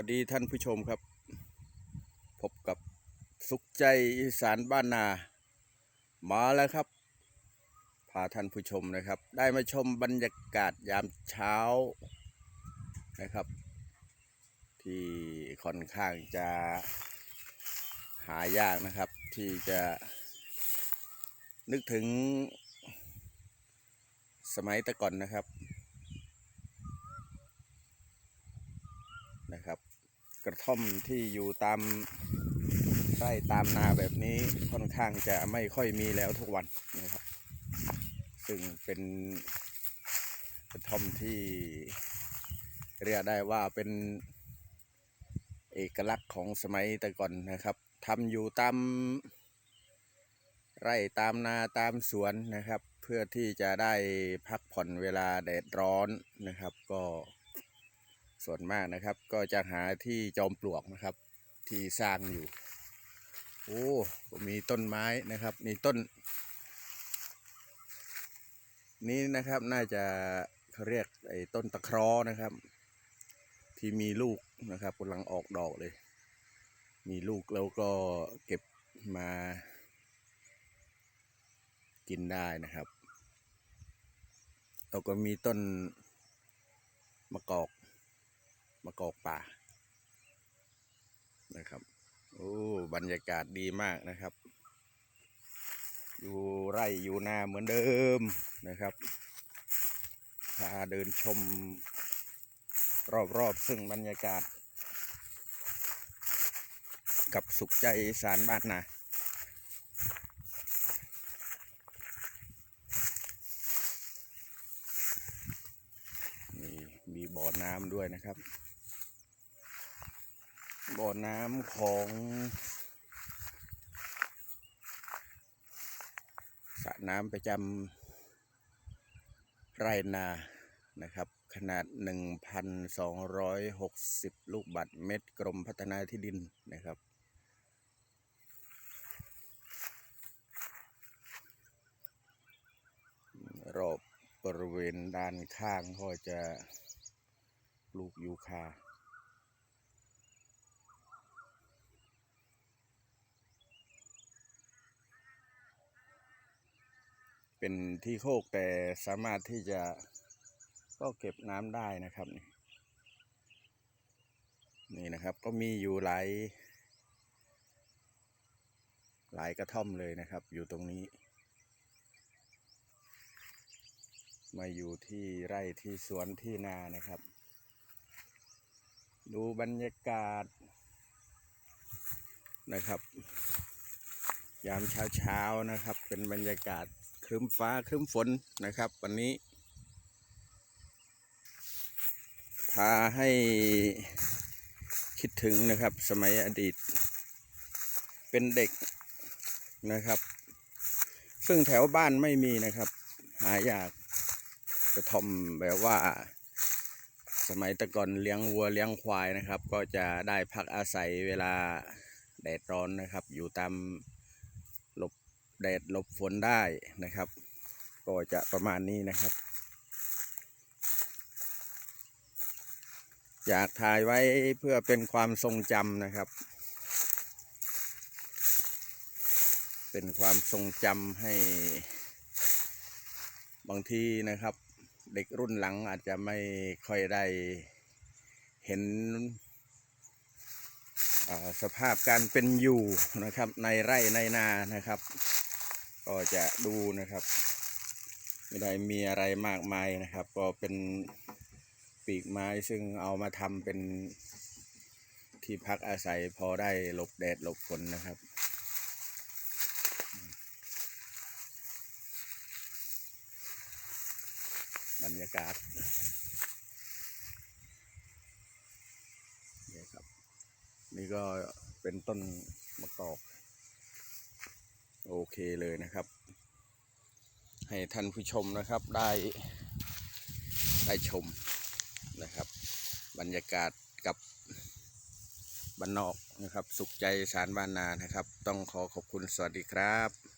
วัสดีท่านผู้ชมครับ พบกับสุขใจอีสานบ้านนา มาแล้วครับ พาท่านผู้ชมนะครับ ได้มาชมบรรยากาศยามเช้านะครับ ที่ค่อนข้างจะหายากนะครับ ที่จะนึกถึงสมัยแต่ก่อนนะครับนะครับ กระท่อมที่อยู่ตามไร่ตามนาแบบนี้ค่อนข้างจะไม่ค่อยมีแล้วทุกวันนะครับ ซึ่งเป็นกระท่อมที่เรียกได้ว่าเป็นเอกลักษณ์ของสมัยแต่ก่อนนะครับทำอยู่ตามไร่ตามนาตามสวนนะครับ เพื่อที่จะได้พักผ่อนเวลาแดดร้อนนะครับ ก็ ส่วนมากนะครับ ก็จะหาที่จอมปลวกนะครับ ที่สร้างอยู่ โอ้มีต้นไม้นะครับมีต้น นี้นะครับน่าจะเขาเรียกไอ้ต้นตะเคราะนะครับ ที่มีลูกนะครับกำลังออกดอกเลย มีลูกแล้วก็เก็บมา กินได้นะครับแล้วก็มีต้นมะกอก มะกอกป่านะครับ โอ้บรรยากาศดีมากนะครับ อยู่ไร่อยู่นาเหมือนเดิมนะครับพาเดินชมรอบๆซึ่งบรรยากาศ กับสุขใจสารบ้านนานี่มีบ่อน้ำด้วยนะครับ บ่อน้ำของสระน้ำประจำไรนานะครับ ขนาด 1,260 ลูกบาศก์เมตรกรมพัฒนาที่ดินนะครับ รอบบริเวณด้านข้างก็จะปลูกยูคา เป็นที่โคกแต่สามารถที่จะก็เก็บน้ำได้นะครับนี่นี่นะครับก็มีอยู่หลายหลายกระท่อมเลยนะครับ อยู่ตรงนี้ มาอยู่ที่ไร่ที่สวนที่นานะครับ ดูบรรยากาศนะครับ ยามเช้าเช้าๆนะครับ เป็นบรรยากาศ ครึ้มฟ้าครึ้มฝนนะครับ วันนี้ พาให้คิดถึงนะครับ สมัยอดีต เป็นเด็กนะครับ ซึ่งแถวบ้านไม่มีนะครับ หายากกระท่อมแบบว่า สมัยตะก่อนเลี้ยงวัวเลี้ยงควายนะครับ ก็จะได้พักอาศัยเวลาแดดร้อนนะครับ อยู่ตามหลบ แดดหลบฝนได้นะครับ ก็จะประมาณนี้นะครับ อยากถ่ายไว้เพื่อเป็นความทรงจำนะครับ เป็นความทรงจำให้บางทีนะครับ เด็กรุ่นหลังอาจจะไม่ค่อยได้เห็นสภาพการเป็นอยู่นะครับในไร่ในนานะครับ ก็จะดูนะครับ ไม่ได้มีอะไรมากมายนะครับ ก็เป็นปีกไม้ซึ่งเอามาทำเป็นที่พักอาศัยพอได้หลบแดดหลบฝนนะครับบรรยากาศนี่ครับ นี่ก็เป็นต้นมะกอก โอเคเลยนะครับ ให้ท่านผู้ชมนะครับได้ได้ชมนะครับ บรรยากาศกับบ้านนอกนะครับ สุขใจสารบ้านนานะครับ ต้องขอขอบคุณสวัสดีครับ